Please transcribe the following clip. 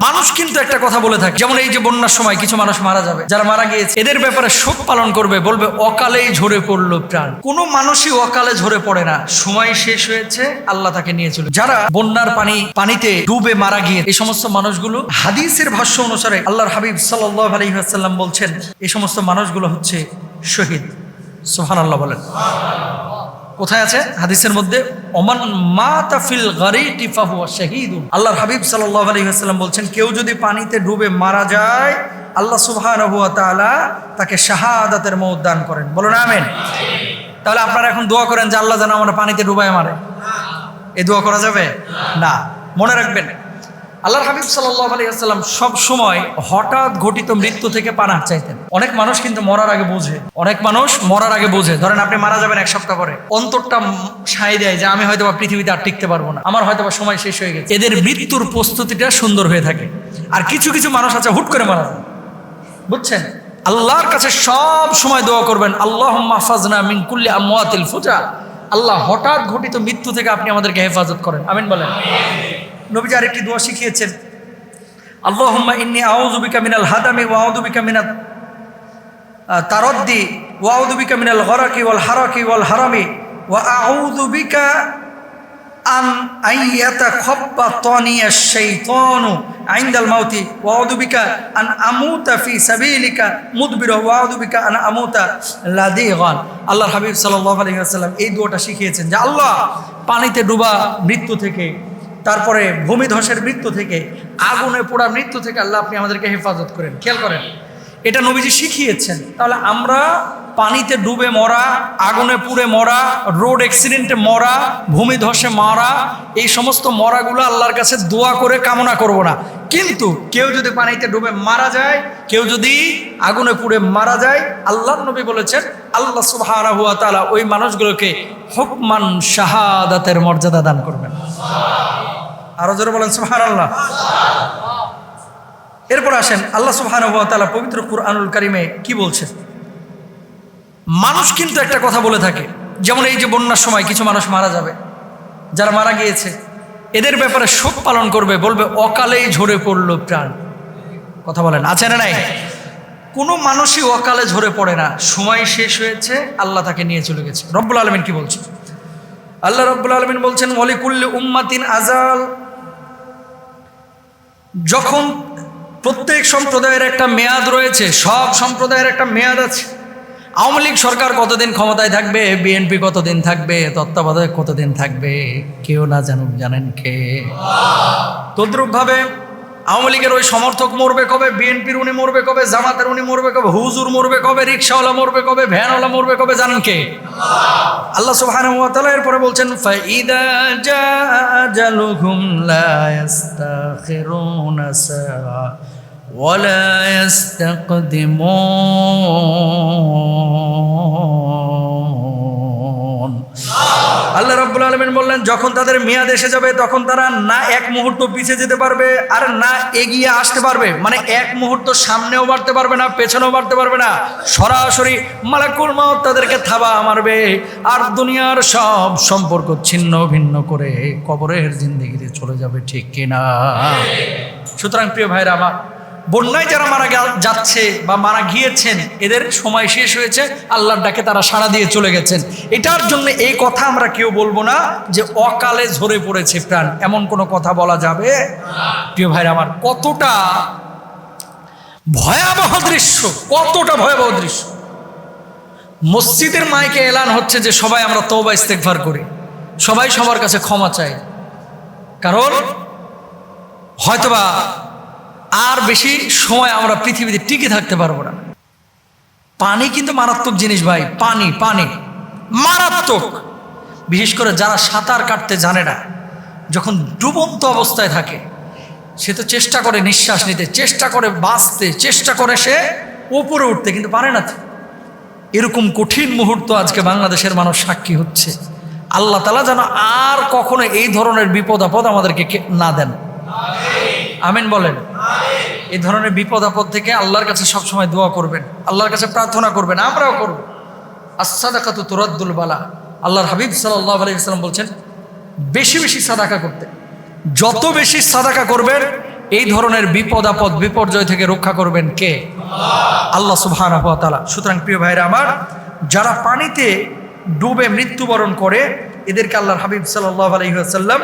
মানুষ কিন্তু একটা কথা বলে থাকে। যেমন এই যে বন্যার সময় কিছু মানুষ মারা যাবে। যারা মারা গিয়েছে, এদের ব্যাপারে শোক পালন করবে, বলবে, অকালেই ঝরে পড়ল প্রাণ। কোনো মানুষই অকালে ঝরে পড়ে না। সময় শেষ হয়েছে, আল্লাহ তাকে নিয়ে চলে। যারা বন্যার পানি, পানিতে ডুবে মারা গিয়ে, এই সমস্ত মানুষগুলো হাদিসের ভাষ্য অনুসারে আল্লাহর হাবিব সাল্লাহ আলহিহাসাল্লাম বলছেন, এই সমস্ত মানুষগুলো হচ্ছে শহীদ। সোহান আল্লাহ বলেন। কোথায় আছে? হাদিসের মধ্যে, ওমান মা তাফিল আল্লাহর হাবিব ওয়াসাল্লাম বলছেন, কেউ যদি পানিতে ডুবে মারা যায়, আল্লাহ তাআলা তাকে শাহাদাতের মৌত দান করেন। বলুন, আমিন। তাহলে আপনারা এখন দোয়া করেন যে, আল্লাহ যেন আমরা পানিতে ডুবায় মারে। এই দোয়া করা যাবে? না। মনে রাখবেন আল্লাহর হাবিব সাল্লাহ আলাইসাল্লাম সব সময় হঠাৎ ঘটিত মৃত্যু থেকে পানাহ চাইতেন। অনেক মানুষ কিন্তু মরার আগে বোঝে। অনেক মানুষ মরার আগে বোঝে। ধরেন আপনি মারা যাবেন এক সপ্তাহ পরে। অন্তরটা সাই দেয় যে, আমি হয়তো বা পৃথিবীতে আর টিকতে পারব না। আমার হয়তো বা সময় শেষ হয়ে গেছে। এদের মৃত্যুর প্রস্তুতিটা সুন্দর হয়ে থাকে। আর কিছু কিছু মানুষ আছে, হুট করে মারা যায়। বুঝছেন? আল্লাহর কাছে সব সময় দোয়া করবেন আল্লাহ মাহফাজনা মিন কুল্লি ফুজা। আল্লাহ হঠাৎ ঘটিত মৃত্যু থেকে আপনি আমাদেরকে হেফাজত করেন। আমিন বলেন। নবীজি আরেকটি দোয়া শিখিয়েছেন, আল্লাহুম্মা ইন্নি আউযু বিকা মিনাল হাদামি ওয়া আউযু বিকা মিনাত তারদ্দি ওয়া আউযু বিকা মিনাল গরাকি ওয়াল হারাকি ওয়াল হারামি ওয়া আউযু বিকা আন আইয়াতা খব্বা তনিয়া শাইতানু আইন্দাল মাউতি ওয়া আউযু আন আমুতা ফি সাবিলিকা মুদবিরা ওয়া আউযু বিকা আন আমুতা লাদিগান। আল্লাহর হাবিব সাল্লাল্লাহু আলাইহি ওয়াসাল্লাম এই দোয়াটা শিখিয়েছেন যে, আল্লাহ পানিতে ডুবা মৃত্যু থেকে তারপরে ভূমিধসের মৃত্যু থেকে, আগুনে পোড়া মৃত্যু থেকে আল্লাহ আপনি আমাদেরকে হেফাজত করেন। খেয়াল করেন, এটা নবীজি শিখিয়েছেন। তাহলে আমরা পানিতে ডুবে মরা, আগুনে পুড়ে মরা, রোড অ্যাক্সিডেন্টে মরা, ভূমিধসে মারা, এই সমস্ত মরাগুলো আল্লাহর কাছে দোয়া করে কামনা করব না। কিন্তু কেউ যদি পানিতে ডুবে মারা যায়, কেউ যদি আগুনে পুড়ে মারা যায় আল্লাহ নবী বলেছেন, আল্লাহ সুবহানাহু ওয়া তাআলা ওই মানুষগুলোকে হুকমান শাহাদাতের মর্যাদা দান করবেন। আরও জোরে বলেন সুহান আল্লাহ এরপর আসেন, আল্লাহ তাআলা পবিত্র কুরআনুল কারিমে কি বলছেন মানুষ কিন্তু একটা কথা বলে থাকে, যেমন এই যে বন্যার সময় কিছু মানুষ মারা যাবে, যারা মারা গিয়েছে, এদের ব্যাপারে শোক পালন করবে, বলবে, অকালেই ঝরে পড়ল প্রাণ। কথা বলেন, আছে না নাই? কোনো মানুষই অকালে ঝরে পড়ে না, সময় শেষ হয়েছে, আল্লাহ তাকে নিয়ে চলে গেছে। রব্বুল আলমিন কি বলছে? আল্লাহ রব্বুল আলমিন বলছেন, ওয়ালিকুল্লি উম্মাতিন আজাল যখন প্রত্যেক সম্প্রদায়ের একটা মেয়াদ রয়েছে, সব সম্প্রদায়ের একটা মেয়াদ আছে। আওয়ামী লীগ সরকার কতদিন ক্ষমতায় থাকবে বিএনপি কতদিন থাকবে, তত্ত্বাবধায়ক কতদিন থাকবে, কেউ না জানুক জানেন কে। তদ্রুপভাবে আওয়ামী লীগের ওই সমর্থক মরবে কবে? বিএনপির উনি মরবে কবে? জামাতের উনি মরবে কবে? হুজুর মরবে কবে? রিক্সাওয়ালা মরবে কবে? ভ্যানওয়ালা মরবে কবে? জানেন কে? আল্লাহ তাআলা এরপরে বলছেন, ফাইদা জাআজালুহুম রাব্বুল আলামিন বললেন, যখন তাদের মেয়াদ এসে যাবে, তখন তারা না এক মুহূর্ত পিছিয়ে যেতে পারবে আর না এগিয়ে আসতে পারবে। মানে এক মুহূর্ত সামনেও বাড়তে পারবে না, পেছনেও বাড়তে পারবে না। সরাসরি মালাকুল মাউত তাদেরকে থাবা মারবে আর দুনিয়ার সব সম্পর্ক ছিন্ন ভিন্ন করে কবরের জিন্দিগিতে চলে যাবে, ঠিক কিনা? সুতরাং প্রিয় ভাইরা আমার বন্যায় যারা মারা যাচ্ছে বা মারা গিয়েছেন, এদের সময় শেষ হয়েছে, আল্লাহর ডাকে তারা সাড়া দিয়ে চলে গেছেন। এটার জন্য এই কথা আমরা কেউ বলব না যে অকালে ঝরে পড়েছে প্রাণ। এমন কোনো কথা বলা যাবে? প্রিয় ভাইরা আমার, কতটা ভয়াবহ দৃশ্য, কতটা ভয়াবহ দৃশ্য। মসজিদের মাইকে এলান হচ্ছে যে সবাই আমরা তওবা ইস্তেগফার করি। সবাই সবার কাছে ক্ষমা চাই। কারণ হয়তোবা আর বেশি সময় আমরা পৃথিবীতে টিকে থাকতে পারব না। পানি কিন্তু মারাত্মক জিনিস ভাই, পানি পানি। মারাত্মক। বিশেষ করে যারা সাঁতার কাটতে জানে না, যখন ডুবন্ত অবস্থায় থাকে, সে তো চেষ্টা করে নিঃশ্বাস নিতে, চেষ্টা করে বাঁচতে, চেষ্টা করে সে উপরে উঠতে, কিন্তু পারে না এরকম কঠিন মুহূর্ত আজকে বাংলাদেশের মানুষ সাক্ষী হচ্ছে। আল্লাহ তালা যেন আর কখনো এই ধরনের বিপদ আপদ আমাদেরকে না দেন। আমিন বলেন। এই ধরনের বিপদ আপদ থেকে আল্লাহর কাছে সবসময় দোয়া করবেন, আল্লাহর কাছে প্রার্থনা করবেন, আমরাও করব। আসাদাকাতু তোরাদ্দুল বালা। আল্লাহর হাবিব সাল্লাহ আলাইসাল্লাম বলছেন, বেশি বেশি সাদাকা করতে। যত বেশি সাদাকা করবেন, এই ধরনের বিপদ আপদ, বিপর্যয় থেকে রক্ষা করবেন কে? আল্লাহ সুবহানাহু ওয়া তাআলা। সুতরাং প্রিয় ভাইরা আমার, যারা পানিতে ডুবে মৃত্যুবরণ করে, এদেরকে আল্লাহর হাবিব সাল্লাল্লাহু আলাইহি ওয়াসাল্লাম